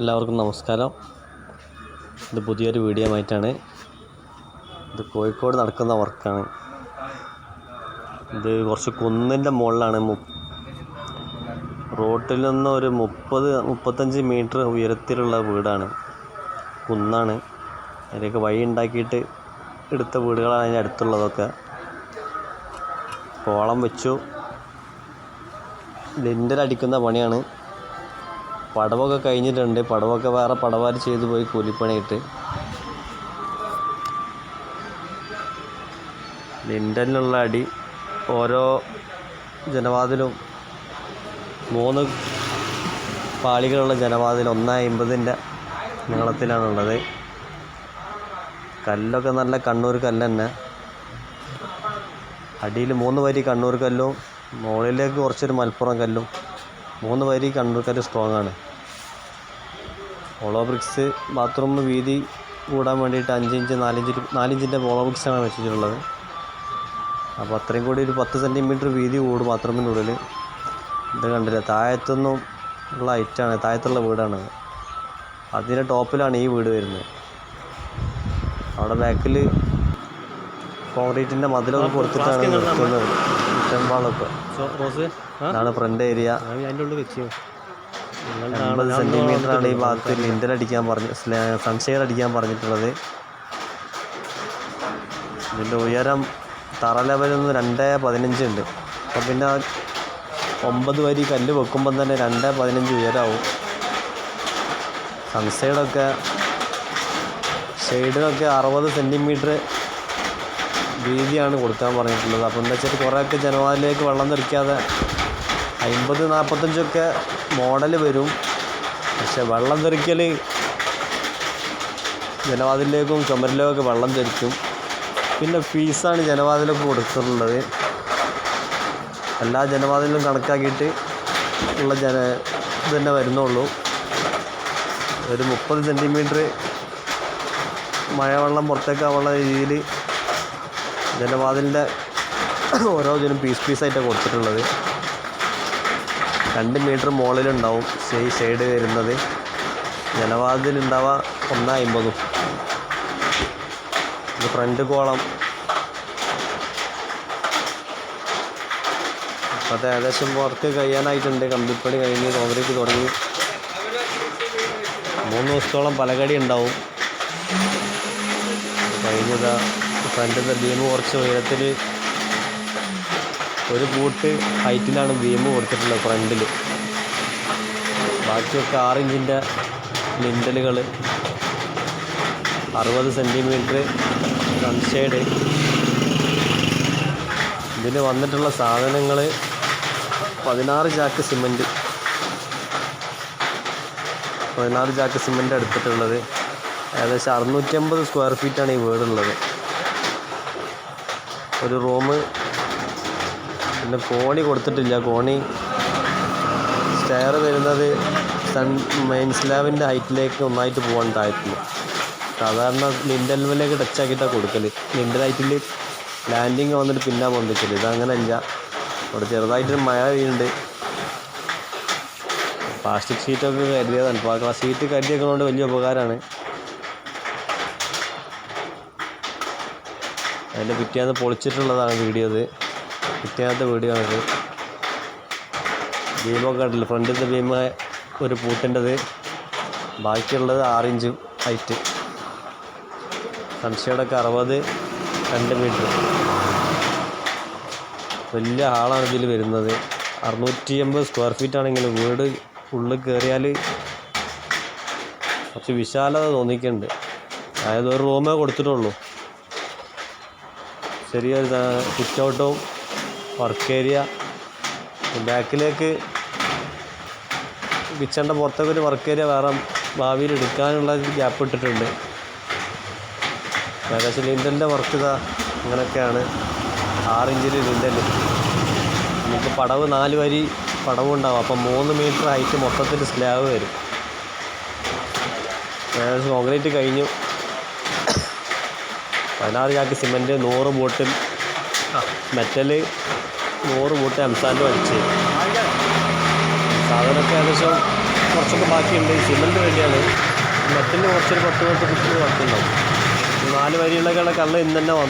എല്ലാവർക്കും നമസ്കാരം. ഇത് പുതിയൊരു വീഡിയോ ആയിട്ടാണ്. ഇത് കോഴിക്കോട് നടക്കുന്ന വർക്കാണ്. ഇത് കുറച്ച് കുന്നിന്റെ മുകളിലാണ് മു റോട്ടിൽ നിന്ന് ഒരു മുപ്പത് മുപ്പത്തഞ്ച് മീറ്റർ ഉയരത്തിലുള്ള വീടാണ്. കുന്നാണ്. അതിലേക്ക് വഴി ഉണ്ടാക്കിയിട്ട് എടുത്ത വീടുകളാണ് അതിന്റെ അടുത്തുള്ളതൊക്കെ. കോളം വെച്ചു. ലിൻഡർ അടിക്കുന്ന പണിയാണ്. പടവൊക്കെ കഴിഞ്ഞിട്ടുണ്ട്. പടവൊക്കെ വേറെ പടവാർ ചെയ്തു പോയി കൂലിപ്പണിയിട്ട്. ലിൻഡലിനുള്ള അടി ഓരോ ജനവാതിലും മൂന്ന് പാളികളുള്ള ജനവാതിൽ ഒന്നായ അമ്പതിന്റെ നീളത്തിലാണുള്ളത്. കല്ലൊക്കെ നല്ല കണ്ണൂർ കല്ല് തന്നെ അടിയിൽ മൂന്ന് വരി കണ്ണൂർ കല്ലും മുകളിലേക്ക് കുറച്ചൊരു മലപ്പുറം കല്ലും. മൂന്ന് വരി കണ്ണൂർ കല്ല് സ്ട്രോങ് ആണ്. ഹോളോ ബ്രിക്സ് ബാത്റൂം വീതി കൂടാൻ വേണ്ടിയിട്ട് അഞ്ചിഞ്ച് നാലിഞ്ച് നാലിഞ്ചിന്റെ ഹോളോ ബ്രിക്സാണ് വെച്ചിട്ടുള്ളത്. അപ്പോൾ അത്രയും കൂടി ഒരു പത്ത് സെന്റിമീറ്റർ വീതി കൂടും ബാത്റൂമിന്റെ ഉള്ളിൽ. ഇത് കണ്ടില്ല? താഴത്തൊന്നും ഉള്ള ഹൈറ്റാണ് താഴത്തുള്ള വീടാണ്. അതിന്റെ ടോപ്പിലാണ് ഈ വീട് വരുന്നത്. അവിടെ ബാക്കിൽ കോൺക്രീറ്റിന്റെ മതിലൊക്കെ കൊടുത്തിട്ടാണ് നിർത്തുന്നത്. ചുറ്റമ്പാളൊക്കെ റോസ് ഇതാണ് ഫ്രണ്ട് ഏരിയ അതിന്റെ ഉള്ളിൽ വെച്ചു. അമ്പത് സെന്റിമീറ്റർ ആണ് ഈ ഭാഗത്ത് ലിൻഡൽ അടിക്കാൻ പറഞ്ഞു സൺഷെയ്ഡ് അടിക്കാൻ പറഞ്ഞിട്ടുള്ളത്. ഇതിന്റെ ഉയരം തറ ലെവലൊന്ന് രണ്ട് പതിനഞ്ച് ഉണ്ട്. അപ്പം പിന്നെ ഒമ്പത് വരി കല്ല് വെക്കുമ്പം തന്നെ രണ്ട് പതിനഞ്ച് ഉയരമാവും സൺസൈഡൊക്കെ ഷെയ്ഡിനൊക്കെ അറുപത് സെന്റിമീറ്റർ വീതിയാണ് കൊടുക്കാൻ പറഞ്ഞിട്ടുള്ളത്. അപ്പോൾ എന്താ വെച്ചാൽ കുറേയൊക്കെ ജനവാദിലേക്ക് വെള്ളം തെറിക്കാതെ അമ്പത് നാൽപ്പത്തഞ്ചൊക്കെ മോഡൽ വരും. പക്ഷെ വെള്ളം തെറിക്കൽ ജനവാതിലേക്കും ചുമരിലേക്കൊക്കെ വെള്ളം തെറിക്കും പിന്നെ ഫീസാണ് ജനവാതിലൊക്കെ കൊടുത്തിട്ടുള്ളത്. എല്ലാ ജനവാതിലും കണക്കാക്കിയിട്ട് ഉള്ള ജന ഇത് തന്നെ വരുന്നുള്ളൂ. ഒരു മുപ്പത് സെന്റിമീറ്റർ മഴവെള്ളം പുറത്തേക്കാവുള്ള രീതിയിൽ ജനവാതിലിന്റെ ഓരോ ഇതിനും പീസ് പീസായിട്ടാണ് കൊടുത്തിട്ടുള്ളത്. രണ്ട് മീറ്റർ മുകളിലുണ്ടാവും. സേ ഷെയ്ഡ് വരുന്നത്. ജനവാതിലുണ്ടാവുക ഒന്ന് അമ്പതും ഫ്രണ്ട് കോളം. അത് ഏകദേശം വർക്ക് കഴിയാനായിട്ടുണ്ട്. കമ്പിപ്പണി കഴിഞ്ഞ് കോൺക്രീറ്റ് തുടങ്ങി. മൂന്ന് ദിവസത്തോളം പലകടി ഉണ്ടാവും. കഴിഞ്ഞതാ ഫ്രണ്ടിന്റെ ബീം കുറച്ച് ഉയരത്തിൽ ഒരു ബൂട്ട് ഹൈറ്റിലാണ് ബീം കൊടുത്തിട്ടുള്ളത് ഫ്രണ്ടിൽ ബാക്കിയൊക്കെ ആറ് ഇഞ്ചിന്റെ ലിൻഡലുകൾ അറുപത് സെന്റിമീറ്റർ സൺഷെയ്ഡ് ഇതിന് വന്നിട്ടുള്ള സാധനങ്ങൾ പതിനാറ് ചാക്ക് സിമന്റ് പതിനാറ് ചാക്ക് സിമന്റ് എടുത്തിട്ടുള്ളത്. ഏകദേശം അറുന്നൂറ്റമ്പത് സ്ക്വയർ ഫീറ്റാണ് ഈ വീടുള്ളത്. ഒരു റൂം. പിന്നെ കോണി കൊടുത്തിട്ടില്ല. കോണി സ്റ്റെയർ വരുന്നത് സൺ മെയിൻ സ്ലാബിന്റെ ഹൈറ്റിലേക്ക് ഒന്നായിട്ട് പോകാൻ താഴ്ത്തുന്നു. സാധാരണ ലിൻഡൽവിലേക്ക് ലെവലിലേക്ക് ടച്ച് ആക്കിയിട്ടാണ് കൊടുക്കൽ ലിൻഡൽ ഹൈറ്റിൽ ലാൻഡിങ് വന്നിട്ട് പിന്നെ വന്നിട്ടില്ല ഇതങ്ങനല്ല അവിടെ ചെറുതായിട്ടൊരു മഴ വീഴുന്നുണ്ട് പ്ലാസ്റ്റിക് ഷീറ്റൊക്കെ കരുതിയതാണ്. അപ്പോൾ ആ ഷീറ്റ് കരുതിയേക്കുന്നതുകൊണ്ട് വലിയ ഉപകാരമാണ് അതിന്റെ പിറ്റേന്ന് പൊളിച്ചിട്ടുള്ളതാണ് വീഡിയോ ഇത്. പിറ്റേന്നത്തെ വീഡിയോ ആണിത് ബീമൊക്കെ കണ്ടില്ല ഫ്രണ്ടിന്റെ ബീമ ഒരു പൂട്ടിന്റെത്. ബാക്കിയുള്ളത് ആറിഞ്ച് ഹൈറ്റ് സൺഷെയ്ഡൊക്കെ അറുപത് രണ്ട് മീറ്റർ വലിയ ഹാളാണ് ഇതിൽ വരുന്നത്. അറുന്നൂറ്റി എൺപത് സ്ക്വയർ ഫീറ്റ് ആണെങ്കിൽ വീട് ഉള്ളിൽ കയറിയാൽ കുറച്ച് വിശാലത തോന്നിക്കുന്നുണ്ട് അതായത് ഒരു റൂമേ കൊടുത്തിട്ടുള്ളൂ. ചെറിയൊരു സിറ്റ് വർക്ക് ഏരിയ ബാക്കിലേക്ക് കിച്ചണിന്റെ പുറത്തൊക്കെ ഒരു വർക്ക് ഏരിയ വേറെ ഭാവിയിൽ എടുക്കാനുള്ള ഗ്യാപ്പ് ഇട്ടിട്ടുണ്ട്. ഏകദേശം ലിൻഡലിന്റെ വർക്ക് ഇതാ അങ്ങനെയൊക്കെയാണ്. ആറിഞ്ചിൽ ലിൻഡൽ നമുക്ക് പടവ് നാല് വരി പടവും ഉണ്ടാവും. അപ്പം മൂന്ന് മീറ്റർ ഹൈറ്റ് മൊത്തത്തിൽ സ്ലാബ് വരും. ഏകദേശം കോൺക്രീറ്റ് കഴിഞ്ഞു. പതിനാറ് ചാക്ക് സിമന്റ് നൂറ് ബോട്ടിൽ മെറ്റൽ നൂറ് ബോട്ട് എംസാൻഡ് സാധനമൊക്കെ ഏകദേശം കുറച്ചൊക്കെ ബാക്കിയുണ്ട്. സിമന്റ് റെഡിയാണ് മെറ്റലിന് കുറച്ചൊരു പത്ത് പത്ത് കുട്ടികൾ ബാക്കിയുണ്ടാവും. നാല് വരിയുള്ള കള്ള് ഇന്ന് തന്നെ വന്നു.